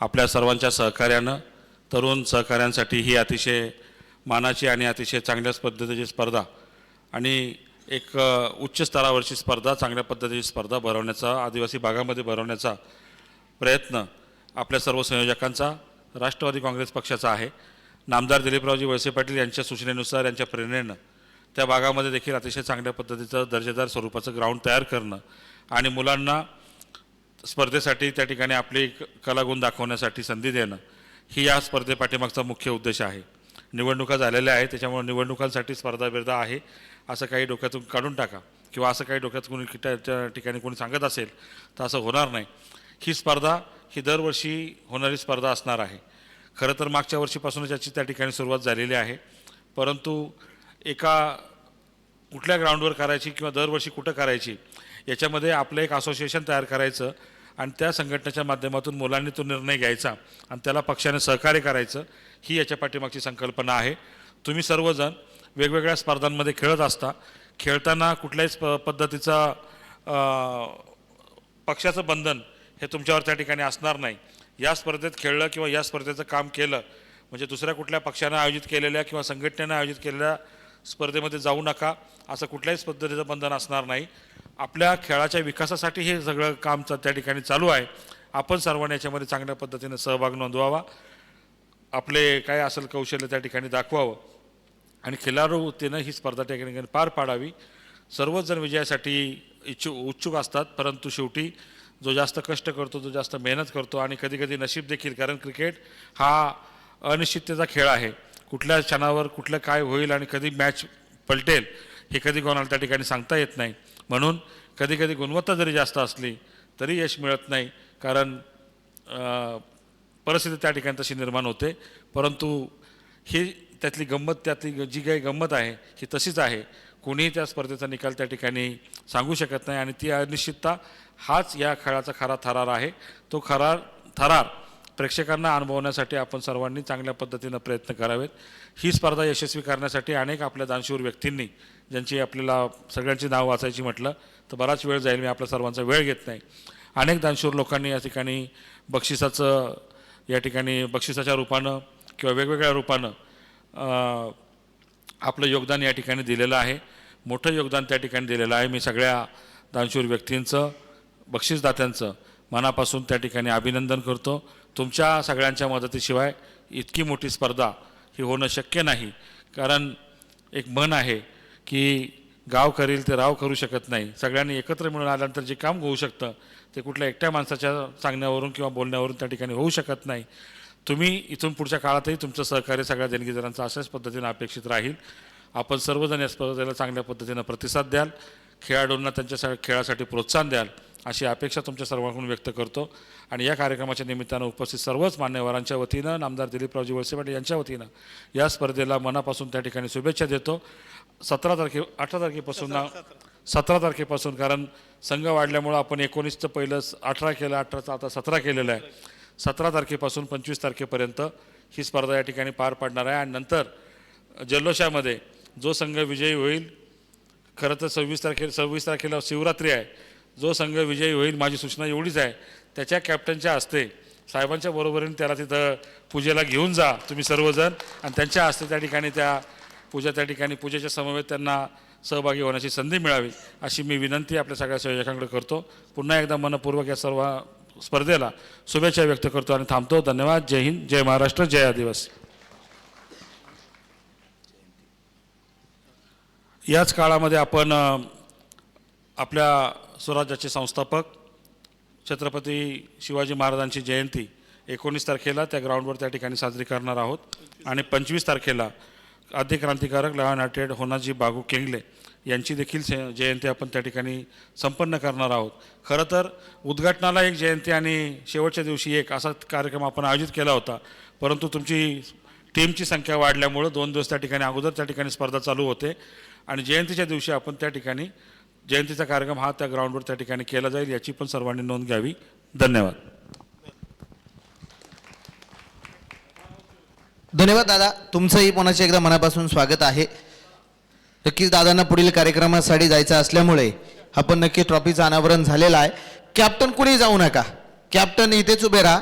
आपल्या सर्वांच्या सहकार्यानं तरुण सहकाऱ्यांसाठी ही अतिशय मानाची आणि अतिशय चांगल्याच पद्धतीची स्पर्धा आणि एक उच्च स्तरावरची स्पर्धा चांगल्या पद्धतीची स्पर्धा भरवण्याचा आदिवासी भागामध्ये भरवण्याचा प्रयत्न आपल्या सर्व संयोजकांचा राष्ट्रवादी काँग्रेस पक्षाचा आहे. नामदार दिलीपरावजी वळसे पाटील यांच्या सूचनेनुसार यांच्या प्रेरणेनं त्या भागामध्ये देखील अतिशय चांगल्या पद्धतीचं दर्जेदार स्वरूपाचं ग्राउंड तयार करणं आणि मुलांना स्पर्धेसाठी त्या ठिकाणी आपली कलागुण दाखवण्यासाठी संधी देणं ही या स्पर्धेपाठीमागचा मुख्य उद्देश आहे. निवडणुका झालेल्या आहेत त्याच्यामुळे निवडणुकांसाठी स्पर्धा बिर्धा आहे असं काही डोक्यातून काढून टाका. किंवा असं काही डोक्यात कोणी त्या- त्या ठिकाणी कोणी सांगत असेल तर असं होणार नाही. ही स्पर्धा ही दरवर्षी होणारी स्पर्धा असणार आहे. खरं तर मागच्या वर्षीपासूनच याची त्या ठिकाणी सुरुवात झालेली आहे. परंतु एका कुठल्या ग्राउंडवर करायची किंवा दरवर्षी कुठं करायची याच्यामध्ये आपलं एक असोसिएशन तयार करायचं आणि त्या संघटनेच्या माध्यमातून मुलांनी तो निर्णय घ्यायचा आणि त्याला पक्षाने सहकार्य करायचं ही याच्या पाठीमागची संकल्पना आहे. तुम्ही सर्वजण वेगवेगळ्या स्पर्धांमध्ये खेळत असता. खेळताना कुठल्याही स्प पद्धतीचा पक्षाचं बंधन हे तुमच्यावर त्या ठिकाणी असणार नाही. या स्पर्धेत खेळलं किंवा या स्पर्धेचं काम केलं म्हणजे दुसऱ्या कुठल्या पक्षानं आयोजित केलेल्या किंवा संघटनेनं आयोजित केलेल्या स्पर्धेमध्ये जाऊ नका असं कुठल्याही पद्धतीचं बंधन असणार नाही. आपल्या खेळाच्या विकासासाठी हे सगळं काम त्या ठिकाणी चालू आहे. आपण सर्वांनी याच्यामध्ये चांगल्या पद्धतीने सहभाग नोंदवावा. आपले काय असेल कौशल्य त्या ठिकाणी दाखवावं. आणि खिलाडूतीनं ही स्पर्धा त्या ठिकाणी पार पाडावी. सर्वच जण विजयासाठी इच्छुक उत्सुक असतात परंतु शेवटी जो जास्त कष्ट करतो जो जास्त मेहनत करतो आणि कधी कधी नशीब देखील कारण क्रिकेट हा अनिश्चिततेचा खेळ आहे. कुठल्या क्षणावर कुठलं काय होईल आणि कधी मॅच पलटेल हे कधी कोणाला त्या ठिकाणी सांगता येत नाही. म्हणून कधीकधी गुणवत्ता जरी जास्त असली तरी यश मिळत नाही. कारण परिस्थिती त्या ठिकाणी तशी निर्माण होते. परंतु ही त्यातली गंमत त्यातली जी काही गंमत आहे ही तशीच आहे. कोणीही त्या स्पर्धेचा निकाल त्या ठिकाणी सांगू शकत नाही आणि ती अनिश्चितता हाच या खेळाचा खरा थरार आहे. तो खरार थरार प्रेक्षकांना अनुभवण्यासाठी आपण सर्वांनी चांगल्या पद्धतीनं प्रयत्न करावेत. ही स्पर्धा यशस्वी करण्यासाठी अनेक आपल्या दानशूर व्यक्तींनी ज्यांची आपल्याला सगळ्यांची नाव वाचायची म्हटलं तर बराच वेळ जाईल मी आपल्या सर्वांचा वेळ घेत नाही. अनेक दानशूर लोकांनी या ठिकाणी बक्षिसाचं या ठिकाणी बक्षिसाच्या रूपानं किंवा वेगवेगळ्या रूपानं आपलं योगदान या ठिकाणी दिलेलं आहे. मोठं योगदान त्या ठिकाणी दिलेलं आहे. मी सगळ्या दानशूर व्यक्तींचं बक्षीसदात्यांचं मनापासून त्या ठिकाणी अभिनंदन करतो. तुमच्या सगळ्यांच्या मदतीशिवाय इतकी मोठी स्पर्धा ही होणं शक्य नाही. कारण एक मन आहे की गाव करील ते राव करू शकत नाही. सगळ्यांनी एकत्र मिळून आल्यानंतर जे काम होऊ शकतं ते कुठल्या एकट्या माणसाच्या सांगण्यावरून किंवा बोलण्यावरून त्या ठिकाणी होऊ शकत नाही. तुम्ही इथून पुढच्या काळातही तुमचं सहकार्य सगळ्या देणगीदारांचं अशाच पद्धतीनं अपेक्षित राहील. आपण सर्वजण या स्पर्धेला चांगल्या पद्धतीनं प्रतिसाद द्याल. खेळाडूंना त्यांच्या सा- खेळासाठी प्रोत्साहन द्याल अशी अपेक्षा तुमच्या सर्वांकडून व्यक्त करतो. आणि या कार्यक्रमाच्या निमित्तानं उपस्थित सर्वच मान्यवरांच्या वतीनं नामदार दिलीपरावजी वळसे पाटील यांच्या वतीनं या स्पर्धेला मनापासून त्या ठिकाणी शुभेच्छा देतो. सतरा तारखे अठरा तारखेपासून ना सतरा तारखेपासून कारण संघ वाढल्यामुळं आपण एकोणीसचं पहिलं अठरा केलं अठराचं आता सतरा केलेलं आहे. सतरा तारखेपासून पंचवीस तारखेपर्यंत ही स्पर्धा या ठिकाणी पार पाडणार आहे. आणि नंतर जल्लोषामध्ये जो संघ विजयी होईल खरं तर सव्वीस तारखेला सव्वीस तारखेला शिवरात्री आहे. जो संघ विजयी होईल माझी सूचना एवढीच आहे. त्याच्या कॅप्टनच्या हस्ते साहेबांच्या बरोबरीने त्याला तिथं पूजेला घेऊन जा तुम्ही सर्वजण. आणि त्यांच्या हस्ते त्या ठिकाणी त्या पूजा त्या ठिकाणी पूजेच्या समवेत त्यांना सहभागी होण्याची संधी मिळावी अशी मी विनंती आपल्या सगळ्या संयोजकांकडे करतो. पुन्हा एकदा मनपूर्वक या सर्व स्पर्धेला शुभेच्छा व्यक्त करतो आणि थांबतो. धन्यवाद. जय हिंद जय महाराष्ट्र जय आदिवासी याच काळामध्ये आपण आपल्या स्वराज्याचे संस्थापक छत्रपती शिवाजी महाराजांची जयंती एकोणीस तारखेला त्या ग्राउंडवर त्या ठिकाणी साजरी करणार आहोत. आणि पंचवीस तारखेला आद्य क्रांतिकारक लहान हार्टेड होनाजी बागू केंगले यांची देखील से- जयंती आपण त्या ठिकाणी संपन्न करणार आहोत. खरं तर उद्घाटनाला एक जयंती आणि शेवटच्या दिवशी एक असा कार्यक्रम आपण आयोजित केला होता. परंतु तुमची टीमची संख्या वाढल्यामुळं दोन दिवस त्या ठिकाणी अगोदर त्या ठिकाणी स्पर्धा चालू होते आणि जयंतीच्या दिवशी आपण त्या ठिकाणी जयंतीचा कार्यक्रम हा त्या ग्राउंडवर त्या ठिकाणी केला जाईल याची पण सर्वांनी नोंद घ्यावी. धन्यवाद. धन्यवाद दादा तुमचंही पुन्हा एकदा मनापासून स्वागत आहे. नक्कीच दादांना पुढील कार्यक्रमासाठी जायचं असल्यामुळे आपण नक्की ट्रॉफीचं अनावरण झालेलं आहे. कॅप्टन कुणी जाऊ नका. कॅप्टन इथेच उभे राहा.